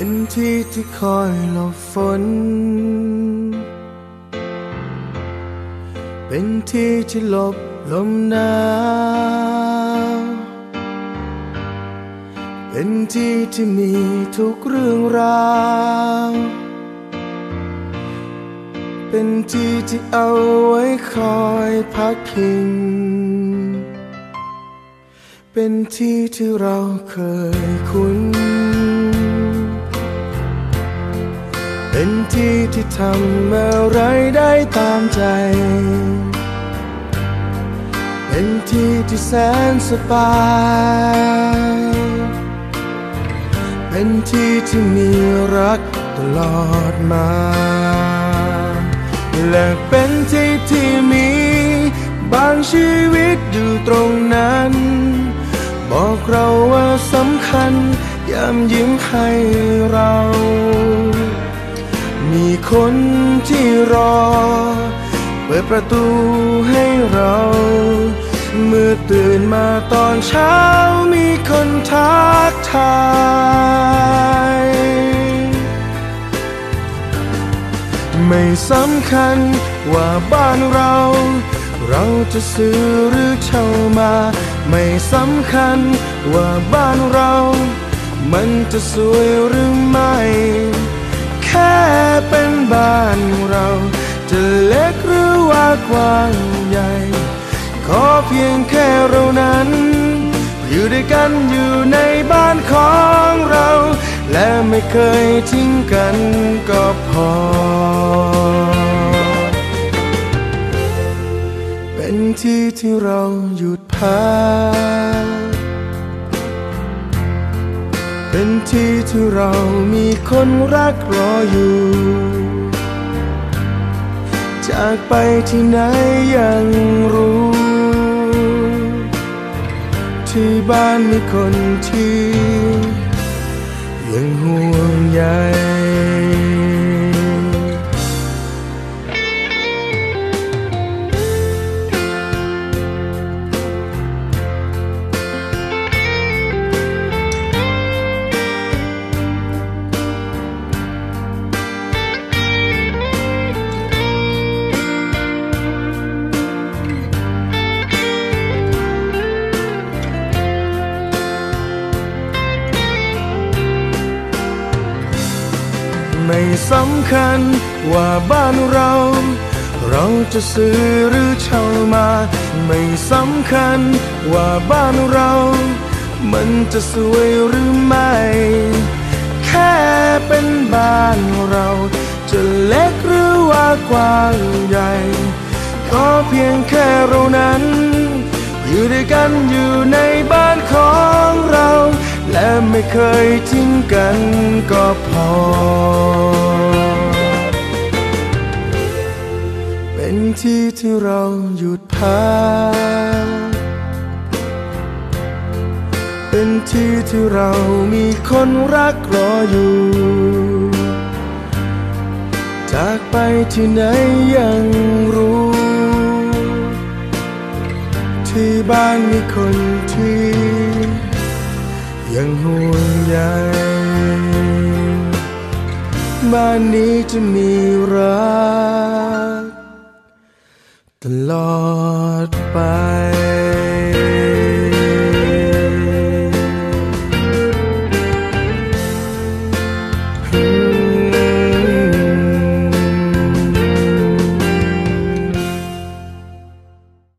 เป็นที่ที่คอยหลบฝน เป็นที่ที่หลบลมหนาวเป็นที่ที่มีทุกเรื่องราวเป็นที่ที่เอาไว้คอยพักพิง เป็นที่ที่เราเคยคุ้น เป็นที่ที่ทำอะไรได้ตามใจ เป็นที่ที่แสนสบาย เป็นที่ที่มีรักตลอดมา และเป็นที่ที่มี บางชีวิตอยู่ตรงนั้น บอกเราว่าสำคัญยามยิ้มให้เรา มีคนที่รอ เปิดประตูให้เรา เมื่อตื่นมาตอนเช้ามีคนทักทายไม่สำคัญว่าบ้านเรา เราจะซื้อหรือเช่ามา ไม่สำคัญว่าบ้านเรา มันจะสวยหรือไม่ กว้างใหญ่ ขอเพียงแค่เรานั้น อยู่ด้วยกันอยู่ในบ้านของเรา และไม่เคยทิ้งกันก็พอ เป็นที่ที่เราหยุดพักเป็นที่ที่เรามีคนรักรออยู่ จากไปที่ไหนยังรู้ ที่บ้านมีคนที่ ยังห่วงใย ไม่สำคัญว่าบ้านเรา เราจะซื้อหรือเช่ามา ไม่สำคัญว่าบ้านเรา มันจะสวยหรือไม่ แค่เป็นบ้านเรา จะเล็กหรือว่ากว้างใหญ่ ก็เพียงแค่เรานั้น อยู่ด้วยกันอยู่ ไม่เคยทิ้งกันก็พอ เป็นที่ที่เราหยุดพักเป็นที่ที่เรามีคนรักรออยู่ จากไปที่ไหนยังรู้ ที่บ้านมีคนที่ ยังห่วงใยบ้านนี้จะมีรัก ตลอดไป